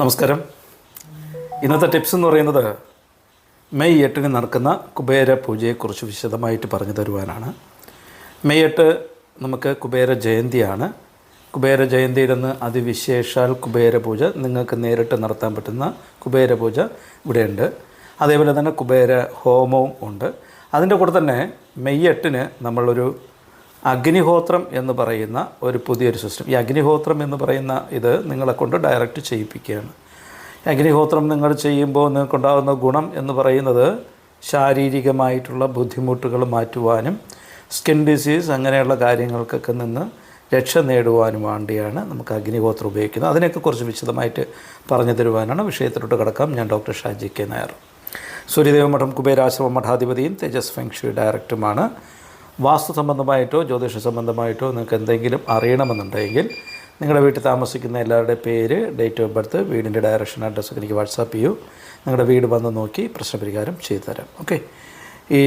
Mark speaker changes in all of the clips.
Speaker 1: നമസ്കാരം. ഇന്നത്തെ ടിപ്സ് എന്ന് പറയുന്നത് മെയ് എട്ടിന് നടക്കുന്ന കുബേര പൂജയെക്കുറിച്ച് വിശദമായിട്ട് പറഞ്ഞു തരുവാനാണ്. മെയ് എട്ട് നമുക്ക് കുബേര ജയന്തിയാണ്. കുബേര ജയന്തിയിലെന്ന് അതിവിശേഷാൽ കുബേര പൂജ നിങ്ങൾക്ക് നേരിട്ട് നടത്താൻ പറ്റുന്ന കുബേര പൂജ ഇവിടെയുണ്ട്. അതേപോലെ തന്നെ കുബേര ഹോമവും ഉണ്ട്. അതിന്റെ കൂടെ തന്നെ മെയ് എട്ടിന് നമ്മളൊരു അഗ്നിഹോത്രം എന്ന് പറയുന്ന ഒരു പുതിയൊരു സിസ്റ്റം ഈ അഗ്നിഹോത്രം എന്ന് പറയുന്ന ഇത് നിങ്ങളെ കൊണ്ട് ഡയറക്റ്റ് ചെയ്യിപ്പിക്കുകയാണ്. അഗ്നിഹോത്രം നിങ്ങൾ ചെയ്യുമ്പോൾ നിങ്ങൾക്കുണ്ടാകുന്ന ഗുണം എന്ന് പറയുന്നത് ശാരീരികമായിട്ടുള്ള ബുദ്ധിമുട്ടുകൾ മാറ്റുവാനും സ്കിൻ ഡിസീസ് അങ്ങനെയുള്ള കാര്യങ്ങൾക്കൊക്കെ നിന്ന് രക്ഷ നേടുവാനും വേണ്ടിയാണ് നമുക്ക് അഗ്നിഹോത്രം ഉപയോഗിക്കുന്നത്. അതിനെയൊക്കെ കുറിച്ച് വിശദമായിട്ട് പറഞ്ഞു തരുവാനാണ് വിഷയത്തിലോട്ട് കിടക്കാം. ഞാൻ ഡോക്ടർ ഷാജി കെ നായർ. സൂര്യദേവ മഠം കുബേരാശ്രമ മഠാധിപതിയും തേജസ് ഫെങ്ഷു ഡയറക്ടറുമാണ് വാസ്തു സംബന്ധമായിട്ടോ ജ്യോതിഷ സംബന്ധമായിട്ടോ നിങ്ങൾക്ക് എന്തെങ്കിലും അറിയണമെന്നുണ്ടെങ്കിൽ നിങ്ങളുടെ വീട്ടിൽ താമസിക്കുന്ന എല്ലാവരുടെ പേര് ഡേറ്റ് ഓഫ് ബർത്ത് വീടിന്റെ ഡയറക്ഷൻ അഡ്രസ്സൊക്കെ എനിക്ക് വാട്സാപ്പ് ചെയ്യൂ. നിങ്ങളുടെ വീട് വന്ന് നോക്കി പ്രശ്നപരിഹാരം ചെയ്തു തരാം ഓക്കെ ഈ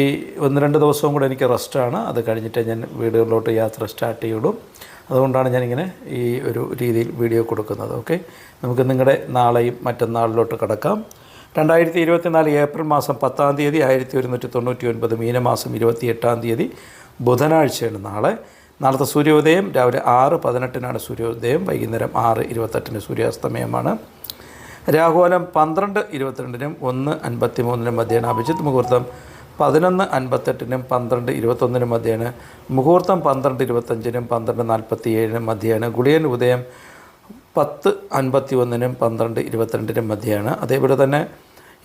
Speaker 1: ഒന്ന് രണ്ട് ദിവസവും കൂടെ എനിക്ക് റെസ്റ്റാണ് അത് കഴിഞ്ഞിട്ടേ ഞാൻ വീടുകളിലോട്ട് യാത്ര സ്റ്റാർട്ട് ചെയ്യുള്ളൂ. അതുകൊണ്ടാണ് ഞാനിങ്ങനെ ഈ ഒരു രീതിയിൽ വീഡിയോ കൊടുക്കുന്നത്. ഓക്കെ നമുക്ക് നിങ്ങളുടെ നാളെയും മറ്റന്നാളിലോട്ട് കിടക്കാം. രണ്ടായിരത്തി ഇരുപത്തിനാല് ഏപ്രിൽ മാസം പത്താം തീയതി ആയിരത്തി ഒരുന്നൂറ്റി തൊണ്ണൂറ്റി ഒൻപത് മീനമാസം ഇരുപത്തി എട്ടാം തീയതി ബുധനാഴ്ചയാണ് നാളെ. നാളത്തെ സൂര്യോദയം രാവിലെ ആറ് പതിനെട്ടിനാണ് സൂര്യോദയം വൈകുന്നേരം ആറ് ഇരുപത്തെട്ടിന് സൂര്യാസ്തമയമാണ്. രാഹുലം പന്ത്രണ്ട് ഇരുപത്തിരണ്ടിനും ഒന്ന് അൻപത്തി മൂന്നിനും മധ്യയാണ് അഭിജിത്ത് മുഹൂർത്തം പതിനൊന്ന് അൻപത്തെട്ടിനും പന്ത്രണ്ട് ഇരുപത്തൊന്നിനും മധ്യേണ് മുഹൂർത്തം പന്ത്രണ്ട് ഇരുപത്തഞ്ചിനും പന്ത്രണ്ട് നാൽപ്പത്തി ഏഴിനും മധ്യേണ് ഗുളിയൻ ഉദയം പത്ത് അൻപത്തി ഒന്നിനും പന്ത്രണ്ട് ഇരുപത്തിരണ്ടിനും മധ്യേയാണ്. അതേപോലെ തന്നെ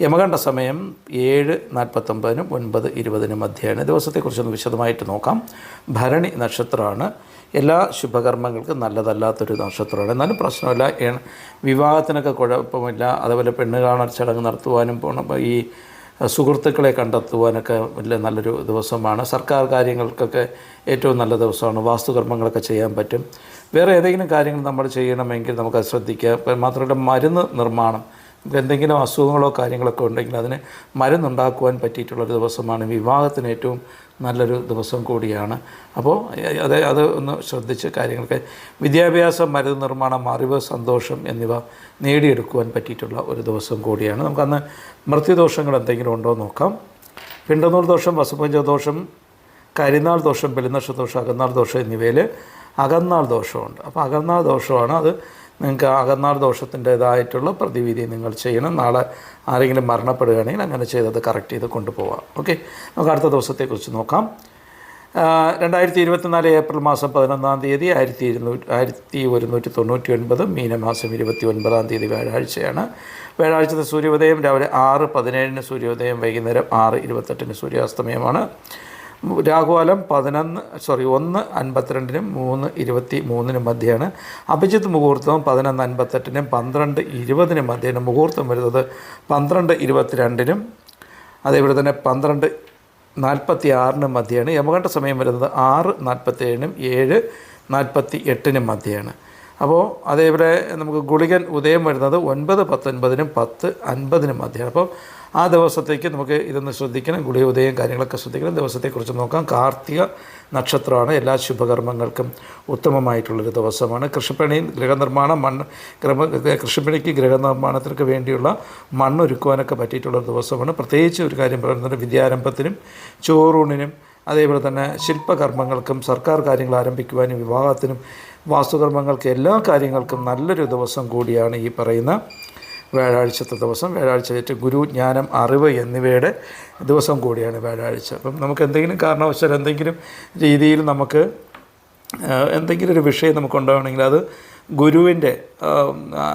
Speaker 1: യമകണ്ഠ സമയം ഏഴ് നാൽപ്പത്തൊമ്പതിനും ഒൻപത് ഇരുപതിനും മധ്യയാണ് ദിവസത്തെക്കുറിച്ചൊന്ന് വിശദമായിട്ട് നോക്കാം. ഭരണി നക്ഷത്രമാണ്. എല്ലാ ശുഭകർമ്മങ്ങൾക്കും നല്ലതല്ലാത്തൊരു നക്ഷത്രമാണ്. എന്നാലും പ്രശ്നമില്ല. വിവാഹത്തിനൊക്കെ കുഴപ്പമില്ല. അതുപോലെ പെണ്ണ് കാണൽ ചടങ്ങ് നടത്തുവാനും ഈ സുഹൃത്തുക്കളെ കണ്ടെത്തുവാനൊക്കെ വലിയ നല്ലൊരു ദിവസമാണ്. സർക്കാർ കാര്യങ്ങൾക്കൊക്കെ ഏറ്റവും നല്ല ദിവസമാണ്. വാസ്തുകർമ്മങ്ങളൊക്കെ ചെയ്യാൻ പറ്റും. വേറെ ഏതെങ്കിലും കാര്യങ്ങൾ നമ്മൾ ചെയ്യണമെങ്കിൽ നമുക്കത് ശ്രദ്ധിക്കുക മാത്രമല്ല മരുന്ന് നിർമ്മാണം. എന്തെങ്കിലും അസുഖങ്ങളോ കാര്യങ്ങളൊക്കെ ഉണ്ടെങ്കിൽ അതിന് മരുന്നുണ്ടാക്കുവാൻ പറ്റിയിട്ടുള്ളൊരു ദിവസമാണ്. വിവാഹത്തിന് ഏറ്റവും നല്ലൊരു ദിവസം കൂടിയാണ്. അപ്പോൾ അത് അത് ഒന്ന് ശ്രദ്ധിച്ച് കാര്യങ്ങൾക്ക് വിദ്യാഭ്യാസം മരുന്ന് നിർമ്മാണം അറിവ് സന്തോഷം എന്നിവ നേടിയെടുക്കുവാൻ പറ്റിയിട്ടുള്ള ഒരു ദിവസം കൂടിയാണ്. നമുക്കന്ന് മൃത്യുദോഷങ്ങൾ എന്തെങ്കിലും ഉണ്ടോ എന്ന് നോക്കാം. പിണ്ടനൂർ ദോഷം വസുപഞ്ച ദോഷം കരിനാൾ ദോഷം ബലിനക്ഷ ദോഷം അകന്നാൾ ദോഷം എന്നിവയിൽ അകന്നാൾ ദോഷമുണ്ട്. അപ്പോൾ അകന്നാൾ ദോഷമാണ്. അത് നിങ്ങൾക്ക് അകന്നാൾ ദോഷത്തിന്റേതായിട്ടുള്ള പ്രതിവിധി നിങ്ങൾ ചെയ്യണം. നാളെ ആരെങ്കിലും മരണപ്പെടുകയാണെങ്കിൽ അങ്ങനെ ചെയ്തത് കറക്റ്റ് ചെയ്ത് കൊണ്ടുപോകാം ഓക്കെ നമുക്ക് അടുത്ത ദിവസത്തെക്കുറിച്ച് നോക്കാം. രണ്ടായിരത്തി ഇരുപത്തിനാല് ഏപ്രിൽ മാസം പതിനൊന്നാം തീയതി ആയിരത്തി ഇരുന്നൂറ്റി ആയിരത്തി ഒരുന്നൂറ്റി തൊണ്ണൂറ്റി ഒൻപത് മീനമാസം ഇരുപത്തി ഒൻപതാം തീയതി വ്യാഴാഴ്ചയാണ്. വ്യാഴാഴ്ചത്തെ സൂര്യോദയം രാവിലെ ആറ് പതിനേഴിന് സൂര്യോദയം വൈകുന്നേരം ആറ് ഇരുപത്തെട്ടിന് സൂര്യാസ്തമയമാണ്. രാഹുകാലം പതിനൊന്ന് സോറി ഒന്ന് അൻപത്തിരണ്ടിനും മൂന്ന് ഇരുപത്തി മൂന്നിനും മധ്യയാണ് അഭിജിത്ത് മുഹൂർത്തവും പതിനൊന്ന് അൻപത്തെട്ടിനും പന്ത്രണ്ട് ഇരുപതിനും മധ്യയാണ് മുഹൂർത്തം വരുന്നത് പന്ത്രണ്ട് ഇരുപത്തിരണ്ടിനും. അതേപോലെ തന്നെ പന്ത്രണ്ട് നാൽപ്പത്തി ആറിനും മധ്യയാണ് യമകണ്ഠ സമയം വരുന്നത് ആറ് നാൽപ്പത്തി ഏഴിനും ഏഴ് നാൽപ്പത്തി എട്ടിനും മധ്യയാണ് അപ്പോൾ അതേ അതേപോലെ നമുക്ക് ഗുളികൻ ഉദയം വരുന്നത് ഒൻപത് പത്തൊൻപതിനും പത്ത് അൻപതിനും മധ്യമാണ് അപ്പോൾ ആ ദിവസത്തേക്ക് നമുക്ക് ഇതൊന്ന് ശ്രദ്ധിക്കണം. ഗുളിക ഉദയം കാര്യങ്ങളൊക്കെ ശ്രദ്ധിക്കണം. ദിവസത്തെക്കുറിച്ച് നോക്കാം. കാർത്തിക നക്ഷത്രമാണ് എല്ലാ ശുഭകർമ്മങ്ങൾക്കും ഉത്തമമായിട്ടുള്ളൊരു ദിവസമാണ്. കൃഷിപ്പണി ഗൃഹനിർമ്മാണം മണ്ണ് ക്രമ കൃഷിപ്പണിക്ക് ഗൃഹനിർമ്മാണത്തിനൊക്കെ വേണ്ടിയുള്ള മണ്ണൊരുക്കുവാനൊക്കെ പറ്റിയിട്ടുള്ള ദിവസമാണ്. പ്രത്യേകിച്ച് ഒരു കാര്യം പറയുന്നത് വിദ്യാരംഭത്തിനും ചോറൂണിനും അതേപോലെ തന്നെ ശില്പകർമ്മങ്ങൾക്കും സർക്കാർ കാര്യങ്ങൾ ആരംഭിക്കുവാനും വിവാഹത്തിനും വാസ്തുകർമ്മങ്ങൾക്ക് എല്ലാ കാര്യങ്ങൾക്കും നല്ലൊരു ദിവസം കൂടിയാണ് ഈ പറയുന്ന വ്യാഴാഴ്ചത്തെ ദിവസം. വ്യാഴാഴ്ച ഏറ്റവും ഗുരു ജ്ഞാനം അറിവ് എന്നിവയുടെ ദിവസം കൂടിയാണ് വ്യാഴാഴ്ച. അപ്പം നമുക്ക് എന്തെങ്കിലും കാരണവശാൽ എന്തെങ്കിലും രീതിയിൽ നമുക്ക് എന്തെങ്കിലും ഒരു വിഷയം നമുക്ക് ഉണ്ടാവണമെങ്കിൽ അത് ഗുരുവിന്റെ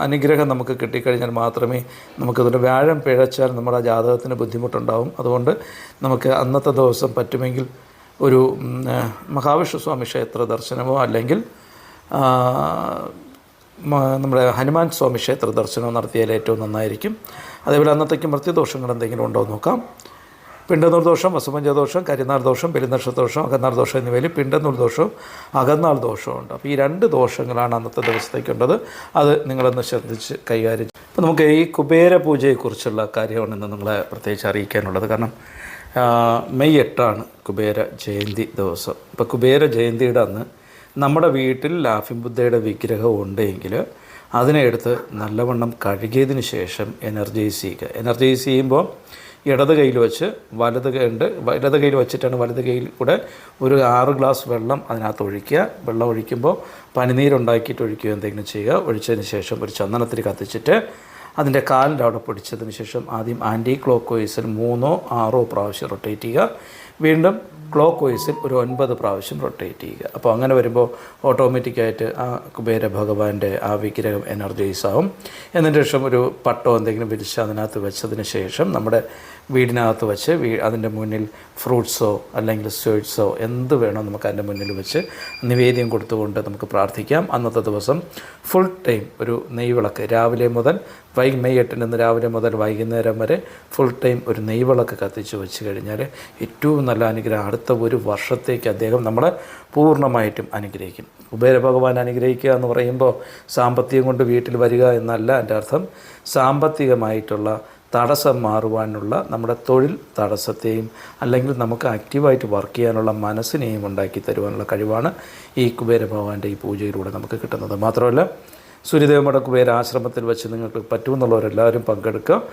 Speaker 1: അനുഗ്രഹം നമുക്ക് കിട്ടിക്കഴിഞ്ഞാൽ മാത്രമേ നമുക്കതിന്റെ വ്യാഴം പിഴച്ചാൽ നമ്മുടെ ജാതകത്തിന് ബുദ്ധിമുട്ടുണ്ടാവും. അതുകൊണ്ട് നമുക്ക് അന്നത്തെ ദിവസം പറ്റുമെങ്കിൽ ഒരു മഹാവിഷ്ണു സ്വാമി ക്ഷേത്ര ദർശനമോ അല്ലെങ്കിൽ നമ്മുടെ ഹനുമാൻ സ്വാമി ക്ഷേത്ര ദർശനം നടത്തിയാൽ ഏറ്റവും നന്നായിരിക്കും. അതേപോലെ അന്നത്തേക്ക് മൃത്യുദോഷങ്ങൾ എന്തെങ്കിലും ഉണ്ടോ എന്ന് നോക്കാം. പിണ്ടനൂർ ദോഷം വസുമഞ്ചദോഷം കരിനാൾ ദോഷം പെരുന്നക്ഷ ദോഷം അകന്നാൾ ദോഷം എന്നിവയിൽ പിണ്ടനൂർ ദോഷവും അകന്നാൾ ദോഷവും ഉണ്ട്. അപ്പോൾ ഈ രണ്ട് ദോഷങ്ങളാണ് അന്നത്തെ ദിവസത്തേക്കുള്ളത് അത് നിങ്ങളൊന്ന് ശ്രദ്ധിച്ച് കൈകാര്യം. അപ്പോൾ നമുക്ക് ഈ കുബേര പൂജയെക്കുറിച്ചുള്ള കാര്യമാണ് ഇന്ന് നിങ്ങളെ പ്രത്യേകിച്ച് അറിയിക്കാനുള്ളത്. കാരണം മെയ് എട്ടാണ് കുബേര ജയന്തി ദിവസം. അപ്പോൾ കുബേര ജയന്തിയുടെ അന്ന് നമ്മുടെ വീട്ടിൽ ലാഫിംഗ് ബുദ്ധയുടെ വിഗ്രഹം ഉണ്ടെങ്കിൽ അതിനെ എടുത്ത് നല്ലവണ്ണം കഴുകിയതിന് ശേഷം എനർജൈസ് ചെയ്യുക എനർജൈസ് ചെയ്യുമ്പോൾ ഇടത് കയ്യിൽ വെച്ച് വലത് കൈണ്ട് ഇടത് കയ്യിൽ വെച്ചിട്ടാണ് വലത് കയ്യിൽ കൂടെ ഒരു ആറ് ഗ്ലാസ് വെള്ളം അതിനകത്ത് ഒഴിക്കുക. വെള്ളം ഒഴിക്കുമ്പോൾ പനിനീരുണ്ടാക്കിയിട്ട് ഒഴിക്കുക എന്തെങ്കിലും ചെയ്യുക. ഒഴിച്ചതിന് ശേഷം ഒരു ചന്ദനത്തിൽ കത്തിച്ചിട്ട് അതിന്റെ കാലിന്റെ അവിടെ പിടിച്ചതിന് ശേഷം ആദ്യം ആന്റി ക്ലോക്ക് വൈസിൽ മൂന്നോ ആറോ പ്രാവശ്യം റൊട്ടേറ്റ് ചെയ്യുക. വീണ്ടും ക്ലോക്ക് വൈസിൽ ഒരു ഒൻപത് പ്രാവശ്യം റൊട്ടേറ്റ് ചെയ്യുക. അപ്പോൾ അങ്ങനെ വരുമ്പോൾ ഓട്ടോമാറ്റിക്കായിട്ട് ആ കുബേര ഭഗവാന്റെ ആ വിഗ്രഹം എനർജൈസ് ആവും. എന്നതിന് ശേഷം ഒരു പട്ടോ എന്തെങ്കിലും വിരിച്ച് അതിനകത്ത് വെച്ചതിന് ശേഷം നമ്മുടെ വീടിനകത്ത് വെച്ച് വീ അതിന്റെ മുന്നിൽ ഫ്രൂട്ട്സോ അല്ലെങ്കിൽ സ്വീറ്റ്സോ എന്ത് വേണോ നമുക്ക് അതിന്റെ മുന്നിൽ വെച്ച് നിവേദ്യം കൊടുത്തുകൊണ്ട് നമുക്ക് പ്രാർത്ഥിക്കാം. അന്നത്തെ ദിവസം ഫുൾ ടൈം ഒരു നെയ്വിളക്ക് രാവിലെ മുതൽ വൈ മെയ് എട്ടിന് രാവിലെ മുതൽ വൈകുന്നേരം വരെ ഫുൾ ടൈം ഒരു നെയ്വിളക്ക് കത്തിച്ച് വെച്ച് കഴിഞ്ഞാൽ ഏറ്റവും നല്ല അനുഗ്രഹം അടുത്ത ഒരു വർഷത്തേക്ക് അദ്ദേഹം നമ്മളെ പൂർണമായിട്ടും അനുഗ്രഹിക്കും. കുബേര ഭഗവാൻ അനുഗ്രഹിക്കുക എന്ന് പറയുമ്പോൾ സാമ്പത്തികം കൊണ്ട് വീട്ടിൽ വരിക എന്നല്ല എന്റെ അർത്ഥം സാമ്പത്തികമായിട്ടുള്ള തടസ്സം മാറുവാനുള്ള നമ്മുടെ തൊഴിൽ തടസ്സത്തെയും അല്ലെങ്കിൽ നമുക്ക് ആക്റ്റീവായിട്ട് വർക്ക് ചെയ്യാനുള്ള മനസ്സിനെയും ഉണ്ടാക്കി തരുവാനുള്ള കഴിവാണ് ഈ കുബേര ഭഗവാന്റെ ഈ പൂജയിലൂടെ നമുക്ക് കിട്ടുന്നത്. മാത്രമല്ല സൂര്യദേവമഠ കുബേര ആശ്രമത്തിൽ വെച്ച് നിങ്ങൾക്ക് പറ്റുമെന്നുള്ളവരെല്ലാവരും പങ്കെടുക്കുക.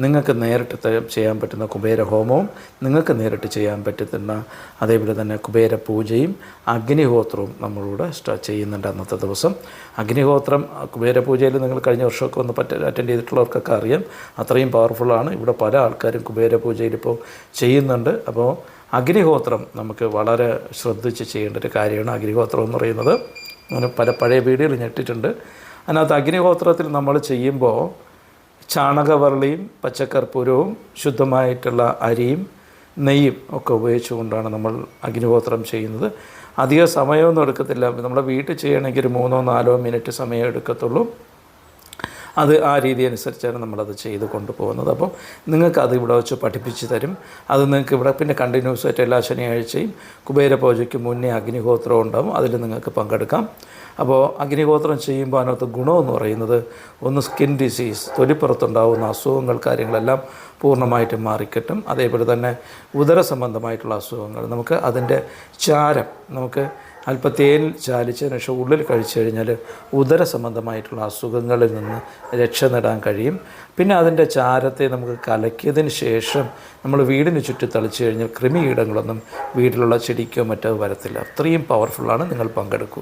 Speaker 1: നിങ്ങൾക്ക് നേരിട്ട് ചെയ്യാൻ പറ്റുന്ന കുബേര ഹോമവും നിങ്ങൾക്ക് നേരിട്ട് ചെയ്യാൻ പറ്റുന്ന അതേപോലെ തന്നെ കുബേര പൂജയും അഗ്നിഹോത്രവും നമ്മളോട് സ്റ്റാ ചെയ്യുന്നുണ്ട് അന്നത്തെ ദിവസം. അഗ്നിഹോത്രം കുബേര പൂജയിൽ നിങ്ങൾ കഴിഞ്ഞ വർഷമൊക്കെ ഒന്ന് പറ്റ അറ്റൻഡ് ചെയ്തിട്ടുള്ളവർക്കൊക്കെ അറിയാം. അത്രയും പവർഫുള്ളാണ് ഇവിടെ പല ആൾക്കാരും കുബേര പൂജയിൽ ഇപ്പോൾ ചെയ്യുന്നുണ്ട്. അപ്പോൾ അഗ്നിഹോത്രം നമുക്ക് വളരെ ശ്രദ്ധിച്ച് ചെയ്യേണ്ട ഒരു കാര്യമാണ് അഗ്നിഹോത്രം എന്ന് പറയുന്നത്. അങ്ങനെ പല പഴയ വീടുകൾ ഞെട്ടിട്ടുണ്ട് അതിനകത്ത് അഗ്നിഹോത്രത്തിൽ നമ്മൾ ചെയ്യുമ്പോൾ ചാണകവർളിയും പച്ചക്കർപ്പൂരവും ശുദ്ധമായിട്ടുള്ള അരിയും നെയ്യും ഒക്കെ ഉപയോഗിച്ചുകൊണ്ടാണ് നമ്മൾ അഗ്നിഹോത്രം ചെയ്യുന്നത്. അധിക സമയമൊന്നും എടുക്കത്തില്ല. നമ്മുടെ വീട്ടിൽ ചെയ്യണമെങ്കിൽ ഒരു മൂന്നോ നാലോ മിനിറ്റ് സമയം എടുക്കത്തുള്ളൂ. അത് ആ രീതി അനുസരിച്ചാണ് നമ്മളത് ചെയ്ത് കൊണ്ടുപോകുന്നത്. അപ്പോൾ നിങ്ങൾക്കത് ഇവിടെ വെച്ച് പഠിപ്പിച്ച് തരും. അത് നിങ്ങൾക്ക് ഇവിടെ പിന്നെ കണ്ടിന്യൂസ് ആയിട്ട് എല്ലാ ശനിയാഴ്ചയും കുബേര പൂജയ്ക്ക് മുന്നേ അഗ്നിഹോത്രം ഉണ്ടാവും. അതിൽ നിങ്ങൾക്ക് പങ്കെടുക്കാം. അപ്പോൾ അഗ്നിഗോത്രം ചെയ്യുമ്പോൾ അതിനകത്ത് ഗുണമെന്ന് പറയുന്നത് ഒന്ന് സ്കിൻ ഡിസീസ് തൊലിപ്പുറത്തുണ്ടാകുന്ന അസുഖങ്ങൾ കാര്യങ്ങളെല്ലാം പൂർണമായിട്ടും മാറിക്കിട്ടും. അതേപോലെ തന്നെ ഉദര സംബന്ധമായിട്ടുള്ള അസുഖങ്ങൾ. നമുക്ക് അതിന്റെ ചാരം നമുക്ക് അല്പം തേൻ ചാലിച്ചതിന് ശേഷം ഉള്ളിൽ കഴിച്ചു കഴിഞ്ഞാൽ ഉദര സംബന്ധമായിട്ടുള്ള അസുഖങ്ങളിൽ നിന്ന് രക്ഷ നേടാൻ കഴിയും. പിന്നെ അതിന്റെ ചാരത്തെ നമുക്ക് കലക്കിയതിന് ശേഷം നമ്മൾ വീടിന് ചുറ്റി തളിച്ചു കഴിഞ്ഞാൽ കൃമികീടങ്ങളൊന്നും വീട്ടിലുള്ള ചെടിക്കോ മറ്റോ വരത്തില്ല. അത്രയും പവർഫുള്ളാണ് നിങ്ങൾ പങ്കെടുക്കൂ.